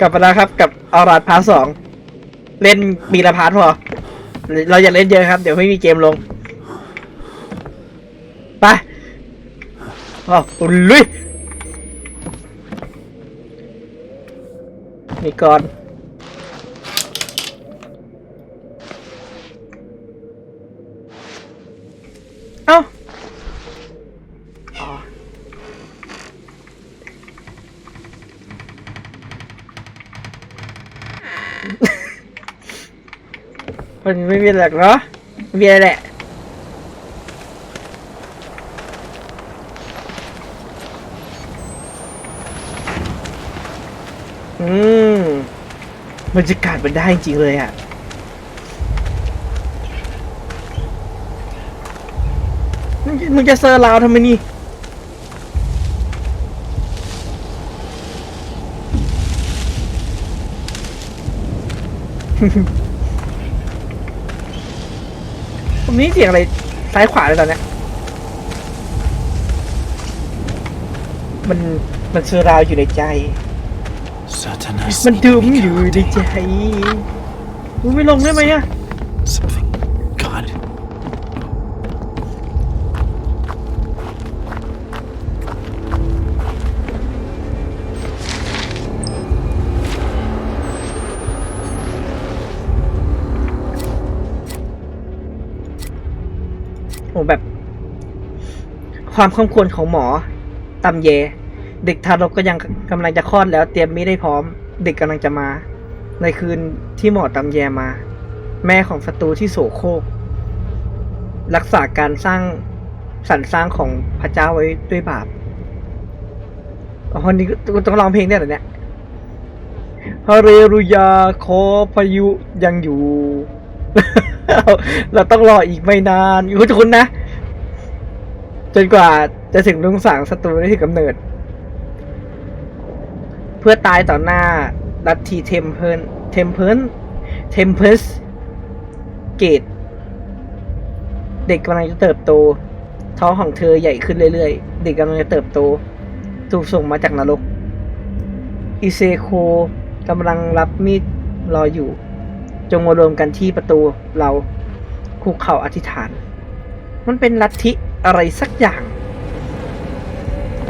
กลับมาแล้วครับกับอาราดพาร์ทสองเล่นมีละพาร์ทพอ เราอย่าเล่นเยอะครับ เดี๋ยวไม่มีเกมลง ไปอ๋อลุยมีก่อนเอ้า มันไม่มีหลักเนาะไม่มีอะไรแหละอืมบรรยากาศมันได้จริงเลยอะมึงจะมึงจะเซอร์ลาวทำไมนี่ รงนี้เสียงอะไรซ้ายขวาเลยตอนเนี้ยมันมันเซอร์ราวอยู่ในใจ Satanas. มันดึมอยู่ในใจมึงไม่ลงได้ไหมอะ Something. โอ้แบบ ความข้ามควรของหมอตำเย เด็กทารกก็ยังกำลังจะคลอดแล้ว เตรียมไม่ได้พร้อม เด็กกำลังจะมา ในคืนที่หมอตำแยมา แม่ของศัตรูที่โสโครกรักษาการสร้างสรรสร้างของพระเจ้าไว้ด้วยบาปคนนี้ก็ต้องร้องเพลงได้วยเหรอเนี่ยฮาเรรุยาขอพายุยังอยู่ เราต้องรออีกไม่นานคุณคุณนะ จนกว่าจะถึงลุงสางศัตรูได้ถึงกำเนิด เพื่อตายต่อหน้าลัทธิเทมเพิลเทมเพิลเทมเพสเกต เด็กกำลังจะเติบโต ท้องของเธอใหญ่ขึ้นเรื่อยๆ เด็กกำลังจะเติบโต ถูกส่งมาจากนรก อิเซโคกำลังรับมีดรออยู่ จงมารวมกันที่ประตูเราคุกเข่าอธิษฐาน มันเป็นลัทธิ อะไรสักอย่าง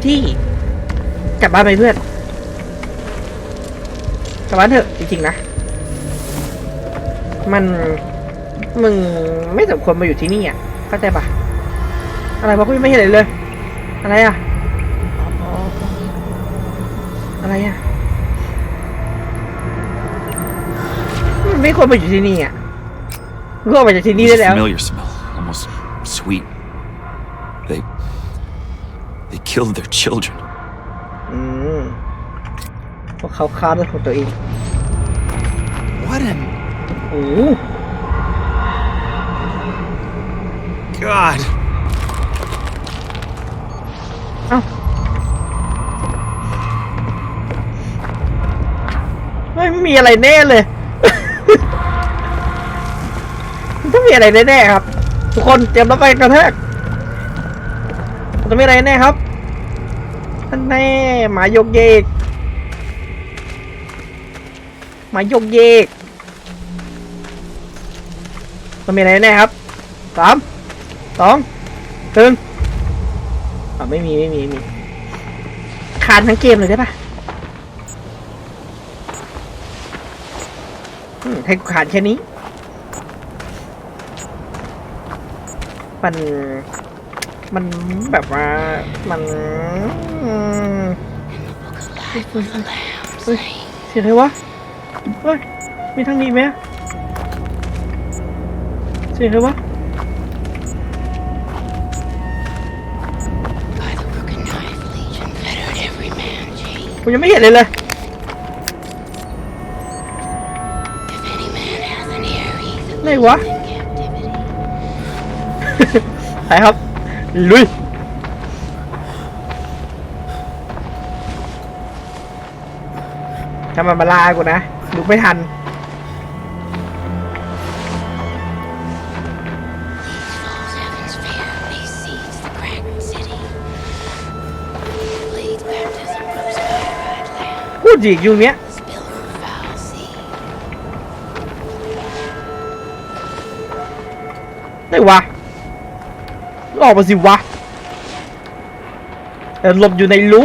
ที่กลับบ้านไปเพื่อนกลับบ้านเถอะจริงๆนะ มันมึงไม่สมควรมาอยู่ที่นี่อะเข้าใจปะอะไรวะกูยังไม่เห็นเลยเลย อะไรอะอะไรอะไม่ควรมาอยู่ที่นี่อะก็ออกไปจากที่นี่ได้แล้ว familiar smell, almost sweet. They. They killed their children. อืมพวกเขาฆ่าด้วยของตัวเอง What an. โอ้ God! เอ้าไม่มีอะไรแน่เลย มันต้องมีอะไรแน่ๆครับ ทุกคนเตรียมรับไปกระแทกมันต้องมีอะไรแน่ครับ ท่านแน่หมายกเยกหมายกเยกต้องมีอะไรแน่ครับสามสองหนึ่งอ่าไม่มีไม่มีมีคานทั้งเกมเลยได้ปะให้กูขาดแค่นี้ มัน มันแบบว่ามันอืมเฮ้ยเฮ้ยเสียงอะไรวะเฮ้ยมีทางนี้ไหมเสียงอะไรวะ By the broken knife, Legion fettered every man chained. ผมยังไม่เห็นเลยเลย If any man has an ear, he's a ไหนวะ in captivity. ไปครับ ลุยทำมันมาลากูนะลุกไม่ทัน พูดจีกอยู่เนี้ยได้วะ ออกมาสิวะเออหลบอยู่ในรู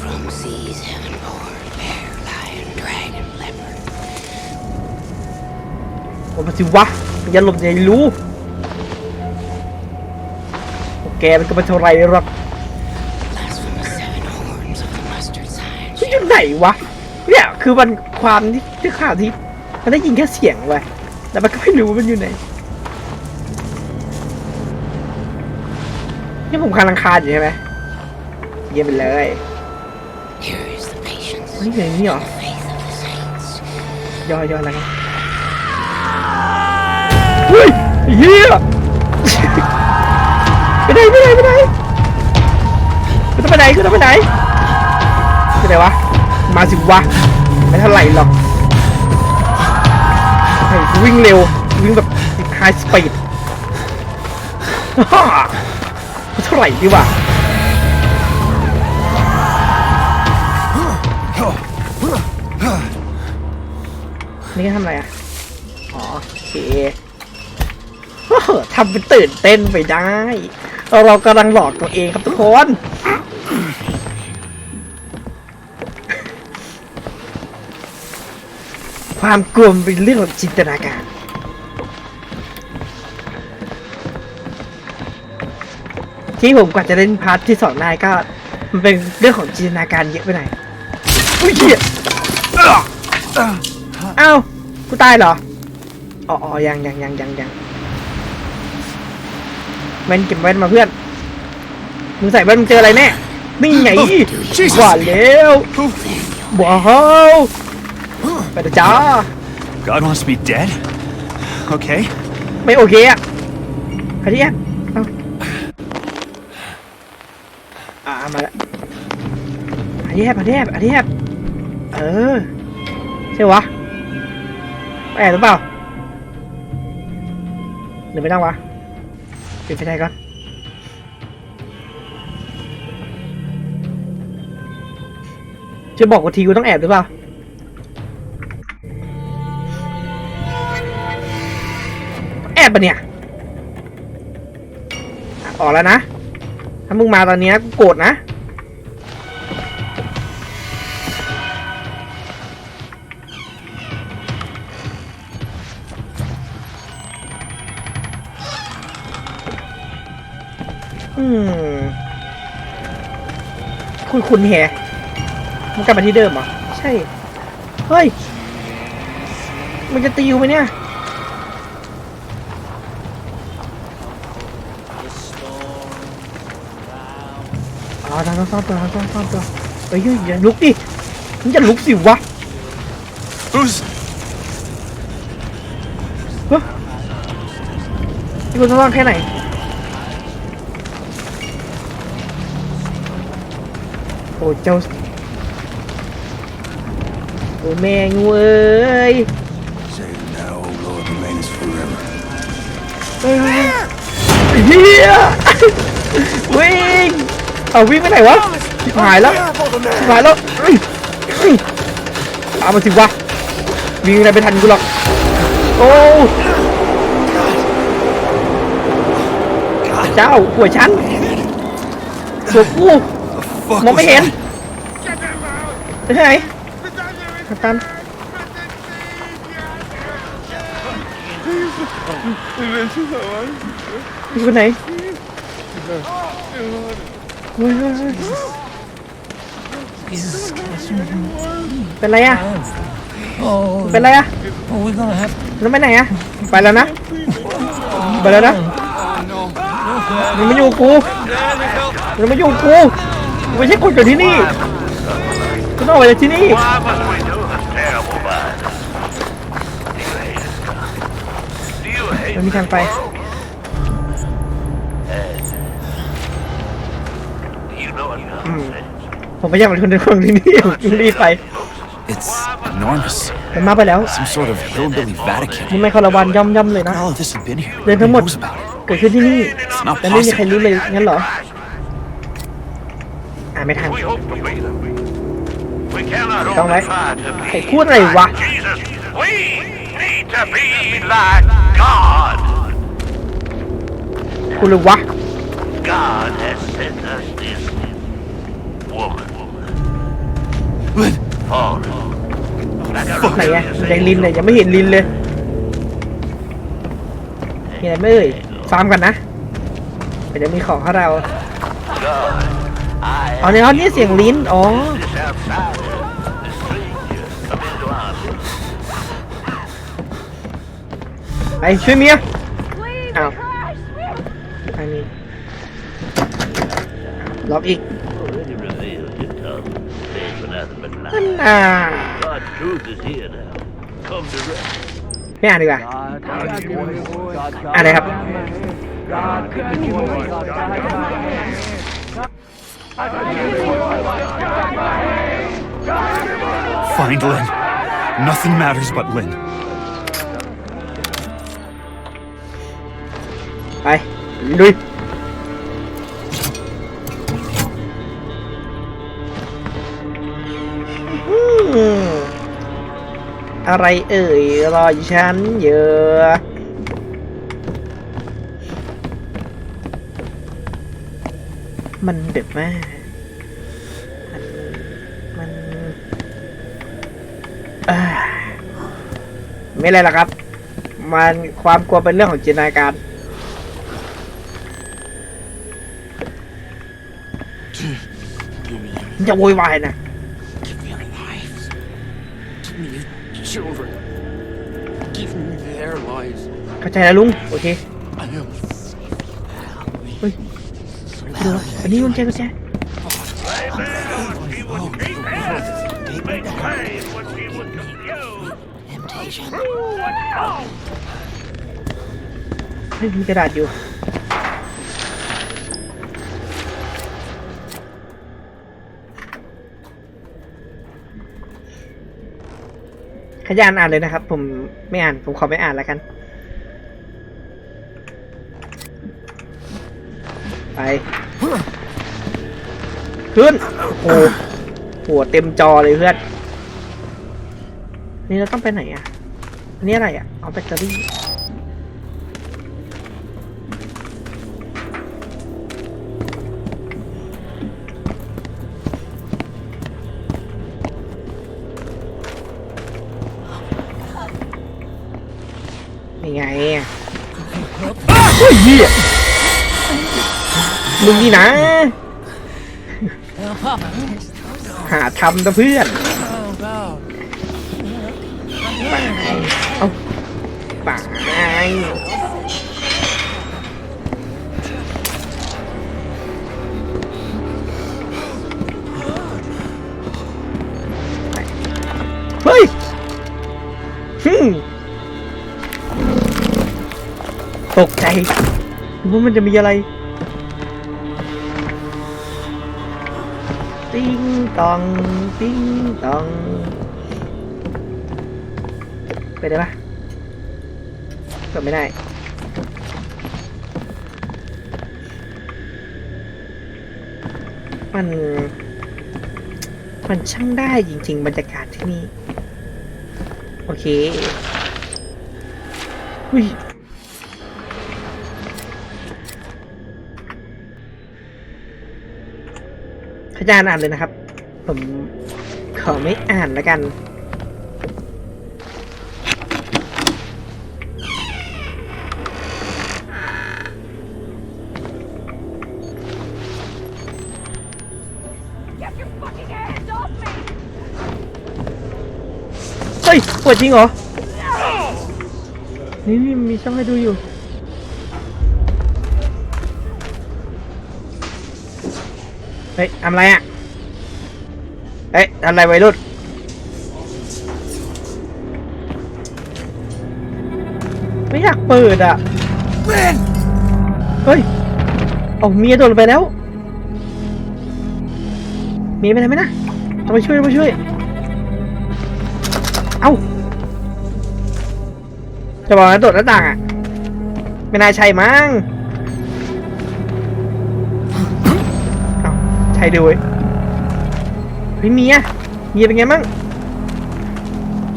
From seas heaven born, bear, lion, dragon, leopard. ออกมาสิวะอย่าหลบอยู่ในรูโอเคมันก็ไม่เท่าไรหรอก Blast from the seven horns of the mustard sign. มันอยู่ไหนวะ เนี่ย คือมันความที่ที่ข่าวที่ มันได้ยินแค่เสียงไว้ย แต่มันก็ไม่รู้ว่ามันอยู่ไหนนี่ผมกำลังคาญอยู่ใช่ไหมเยี่ยมไปเลย Here is the patience เฮ้ยอย่างนี้เหรอ and faith of the saints. ย่อย่ออะไรกันเฮ้ยไอ้เฮียไปไหนไปไหนไปไหนกูต้องไปไหนกูต้องไปไหนไปไหนวะมาสิวะไม่เท่าไหร่หรอกเฮ้ยกู วิ่งเร็ว วิ่งแบบไฮสปีดฮ่าเท่าไหร่ดีวะนี่ทำอะไรอะ อ๋อโอเคทำเป็นตื่นเต้นไปได้ เรากำลังหลอกตัวเองครับทุกคน ความกลัวมันเป็นเรื่องของจินตนาการ ที่ผมกว่าจะเล่นพาร์ทที่สองได้ก็ มันเป็นเรื่องของจินตนาการเยอะไปหน่อยอุ้ยเหี้ยเอ้ากูตายเหรออ๋ออ๋อยังยังยังยังยังแว่นเก็บแว่นมาเพื่อนมึงใส่แว่นมึงเจออะไรแน่นี่ไง Jesus ว่าแล้วว้าว ไปเถอะจ้า God wants me dead? Okay. ไม่โอเคอะอันนี้อะเอาอ่ามาแล้วอันนี้แอบอันนี้แอบอันนี้แอบเออใช่วะแอบหรือเปล่าหรือไม่ต้องวะปิดไฟได้ก่อนจะบอกว่าทีกูต้องแอบหรือเปล่า แอบปะเนี่ยออกแล้วนะ ถ้ามึงมาตอนนี้กูโกรธนะ อืม คุณคุณแฮมันกลับมาที่เดิมเหรอ ใช่ เฮ้ยมันจะตีอยู่ไหมเนี่ย อ๋อทางต้องซ่อนตัวทางต้องซ่อนตัวเอ้ยอย่าลุกดิมึงอย่าลุกสิวะ Who's เฮ้ยนี่คุณซ่อนแค่ไหนโอ้เจ้าโอ้แม่งเว้ยเฮ้ยเฮียวิ่ง เอาวิ่งไปไหนวะชิบหายแล้วชิบหายแล้วเฮ้ยเฮ้ยตามมาสิวะวิ่งอะไรไปทันกูหรอกโอ้เจ้าหัวฉันหัวกูมองไม่เห็น that? ไปที่ไหนกัปตันอยู่ไหน เป็นไรอะเป็นไรอะ Oh, we're gonna have แล้วไปไหนอะ ไปแล้วนะ ไปแล้วนะมันไม่อยู่กับกูมันไม่อยู่กับกูกูไม่ใช่คนอยู่ที่นี่กูต้องออกไปจากที่นี่ Why must we do this terrible bad? Do you hate มันมีทางไป ผมไม่อยากเป็นคนในคนที่นี่ผมรีบไป It's enormous. มันมาไปแล้ว Some sort of hillbilly Vatican. มันไม่คารวันย่อมย่อมๆเลยนะ All of this has been here. เดิน Who ทั้งหมด knows about it? เกิดขึ้นที่นี่ It's not แต่ไม่มีใคร possible. รู้เลยงั้นเหรอ อ่าไม่ทัน We hope to be them. We cannot Don't only let- try to ใคร be พูดอะไรวะ Jesus. We to be like God. กูเลยวะ God has sent us this ไหนอะ real ยังลินเลยยังไม่เห็นลินเลยมีอะไรไหม่เอ่ยฟาร์มกันนะเดี๋ยวจะมีของให้เรา God. I อ๋อในห้องนี้เสียงลิ้นอ๋อ this outsider, the stranger, come into our midst. ไปช่วยเมียอ้าวทางนี้ล็อกอีก ไม่อ่านดีกว่า อ่านเลยครับ Find Lynn. Nothing matters but Lynn. ไปลุย อะไรเอ่ยรออยู่ฉันเยอะมันเด็ดมากมันมันอ่าไม่อะไรหรอกครับ มันความกลัวเป็นเรื่องของจินตนาการอย่าโวยวายนะ children. Give me their lives. เข้าใจแล้วลุง โอเค I am safe. Help me. เฮ้ยเดี๋ยวอันนี้กุญแจกุญแจ Make plain what he would confuse. Temptation. เฮ้ยมีกระดาษอยู่ ขยานอ่านเลยนะครับ ผมไม่อ่าน ผมขอไม่อ่านแล้วกัน ไปขึ้นโอ้โหหัวเต็มจอเลยเพื่อน นี่เราต้องไปไหนอะ นี่อะไรอะ เอาแบตเตอรี่ ยังไงอะเฮ้ยเหี้ยมึงนี่นะ หาทำนะเพื่อนไปเอาไปเฮ้ยฮึ มตกใจนึกว่ามันจะมีอะไรติ้งตองติ้งตอง ไปได้ปะกดไม่ได้มัน มันช่างได้จริง ๆ บรรยากาศที่นี่ โอเคอุ้ย พยานอ่านเลยนะครับ ผมขอไม่อ่านแล้วกันเฮ้ยปวดจริงเหรอ นี่นี่มีช่องให้ดูอยู่ ฮ้ยทำอะไรอะเฮ้ยทำอะไรวัยรุ่นไม่อยากเปิดอะเฮ้ยเอาเมียโดดลงไปแล้วเมียไปไหนไหมนะต้องไปช่วยต้องไปช่วย เอ้าจะบอกนะโดดหน้าต่างอะไม่น่าใช่มั้ง ใช่ด้วยเฮ้ยเมียเมียเป็นไงมั่ง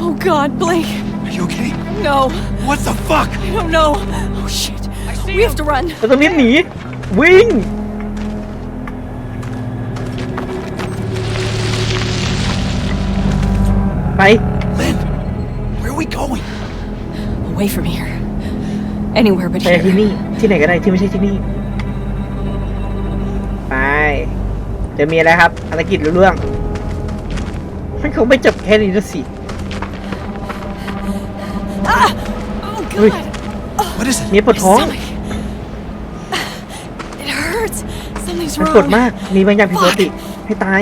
Oh God, Blake. Are you okay? No, What the fuck? I don't know. Oh shit. We have to run. เราต้องรีบหนี วิ่ง ไป Lynn, where are we going? Away from here. Anywhere but ไปที่ here. นี่ ที่ไหนก็ได้ที่ไม่ใช่ที่นี่ จะมีอะไรครับภารกิจรู้เรื่องมันคงไม่จบแค่นี้แล้วสิ Ah! Oh Ui. god. What is it? มีปวดท้อง Stomach. It hurts. Something's มัน wrong. ปวดมาก มีบางอย่างผิดปกติ ให้ตาย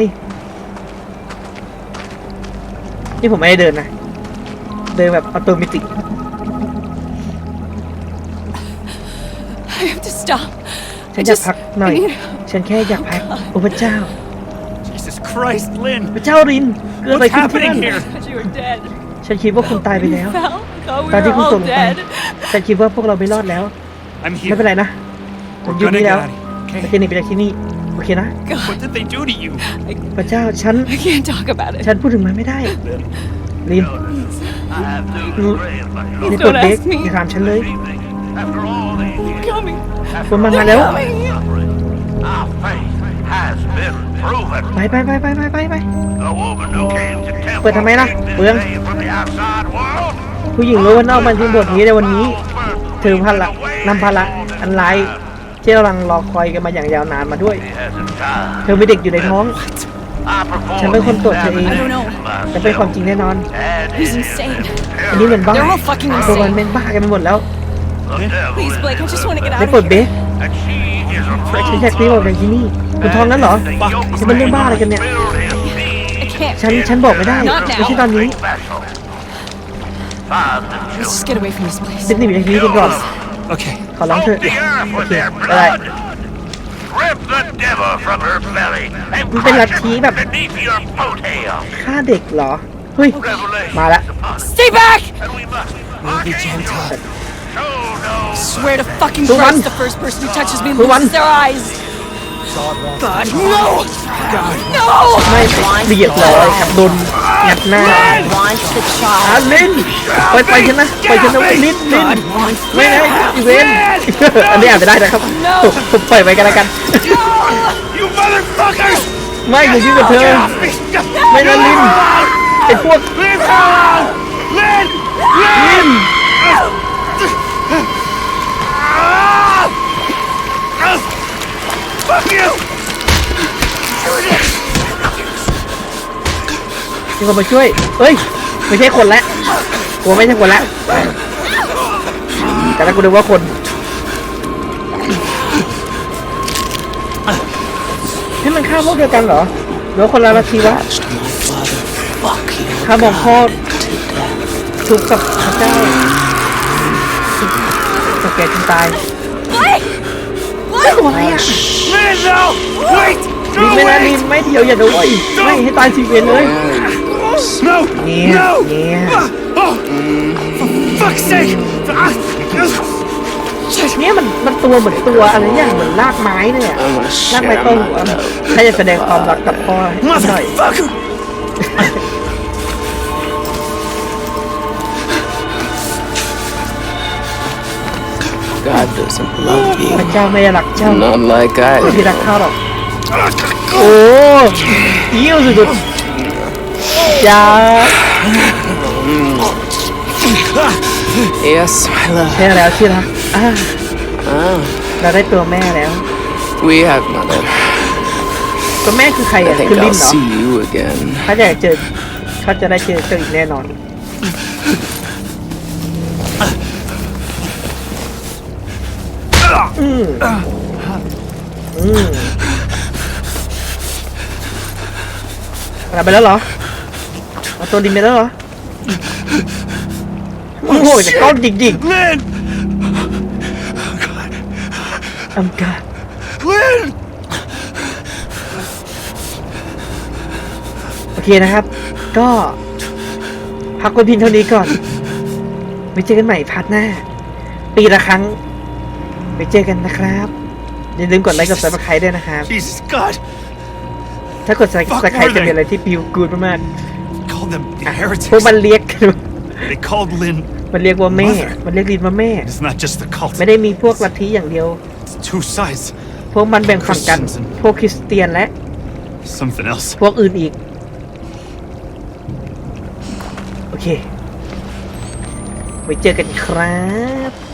นี่ผมไม่ได้เดินนะ เดินแบบออโตเมติก I have to stop. ฉั I นอยาก just พักหน่อย I need ฉันแค่อยากพัก โอ้พระเจ้า Jesus Christ, Lynn. พระเจ้ารินเกิดอะไร What's ขึ้นที่นั่น happening here? I thought you were dead. ฉันคิดว่าคุณตายไปแล้ว We fell. I thought we ตอนที่ were คุณตก all ลงไป dead. ฉันคิดว่าพวกเราไม่รอดแล้ว I'm ไม่เป็น here. ไรนะผม We're อยู่ gonna นี่ get แล้ว out of here, เรา okay? จะหนีไปจากที่นี่ โอเคนะ What did they do to you? พระเจ้าฉัน I can't talk about it. ฉันพูดถึงมันไม่ได้ ลิน I have news to bring about ใน your กดเบรก ask me. อย่าถามฉันเลย After all these years, Coming. คนมันมาแล้ว Coming. Suffering, our faith has been proven. ไปไปไปไปไปไปไป The woman who came to temple เปิดทำไมล่ะ this เปลือง day from the outside world ผู้หญิงรู้ว่านอกมันถึงบทนี้ในวันนี้ all ถือ purpose ภาระนำภาระอันร้ายที่เรากำลังรอคอยกันมาอย่างยาวนานมาด้วย He has a child. เธอมีเด็กอยู่ในท้อง I performed ฉันเป็นคนตรวจเธอเอง I don't know. จะเป็นความจริงแน่นอน And He's it is insane. อันนี้เหมือนบ้า They're all fucking ตัวมัน insane. เป็นบ้ากันไปหมดแล้ว the devil Please, is Blake, I just want to get ได้ out ปล of ดเบร here. ก And she is a ฉันอยากรีบออกจากที่นี่คุณท้องนั้นเหรอฉันเป็นเรื่องบ้าอะไรกันเนี่ย I can't. ฉันฉันบอกไม่ได้ Not now. ไม่ใช่ตอนนี้ Let's just get away from this place. ฉันหนีไปจากที่นี่กันก่อน Okay. ขอร้องเถอะ the earth with their Alright. blood. Rip the devil from her belly and มันเป็นลัท crush ธิ her แบบ beneath your coattail. ฆ่าเด็กเหรอเฮ้ย Revelation มาละ upon us, Stay back! and we must archangel. Show no Swear to fucking Who Christ, won? the first person who touches me Who won? loses their eyes. God, no! No! ไม่เรียบร้อยครับโดนงัดหน้า Wants the อา child. ลินปล่อยไปฉันนะปล่อยฉันนะลินลินไม่ได้อีเวนอันนี้อ่านไม่ได้นะครับ No ผมปล่อยไปกันแล้วกัน You motherfuckers! ไม่อย่ายุ่งกับเธอ ไม่นะลินไอ้พวก Leave her alone! Lynn! ลิน Fuck มีคนมาช่วยเอ้ย ไม่ใช่คนและกลัวไม่ใช่คนและแต่แล้วกูดูว่าคนนี่มันฆ่าพวกเดียวกันเหรอหรือคนละลัทธิวะข้ามองพ่อทุกข์กับพระเจ้าสแกจนตาย ตัวอะไรอะ Lynn, no! Wait! ลิน No ไม่นะ way! ลินไม่เดียวอย่าด้วยไม่ให้ตายสิเวนเลย No! เนี่ย No! เนี่ย Oh! For fuck's sake! Ah! เนี่ยมันมันตัวเหมือนตัวอะไรอย่างเหมือนรากไม้เลยอะรากไม้ต้นหัวถ้าจะแสดงความรักกับพ่อให้หน่อย Motherfucker! God doesn't love you. พระเจ้าไม่ได้รักเจ้า Not like ไม่ I ที่รักเขาหรอก โอ้เยี่ยวสุดๆอย่า Yes, my love. แค่แล้วที่รักอ่า Ah, เราได้ตัวแม่แล้ว we have mother. ตัวแม่คือใคร I อะ think คือลิ I'll นเหรอ see you again. เขาจะเจอเขาจะได้เจอเจออีกแน่นอน อืมอืมกลับไปแล้วเหรอเอาตัวดินไปแล้วเหรอโอ้โหแต่ก้อนจริง Lynn! ๆอัมกา Lynn! โอเคนะครับ ก็พักไว้เพียงเท่านี้ก่อนไว้เจอกันใหม่พาร์ทหน้า ปีละครั้ง ไว้เจอกันนะครับ อย่าลืมกดไลค์กดซับสไครต์ด้วยนะครับ Jesus, God! ถ้ากดซับสไครต์จะเป็นอะไรที่พิวกูดมาก Called them ๆอะ heretics. พวกมันเรียกกัน They called Lynn มันเรียกว่าแม่ Mother มันเรียกลินว่าแม่ It's not just the cult. ไม่ได้มีพวกลัทธิอย่างเดียว It's two sides. พวกมันแบ่งฝั่งกัน พวกคริสเตียนและ Something else. พวกอื่นอีก โอเค ไว้เจอกันครับ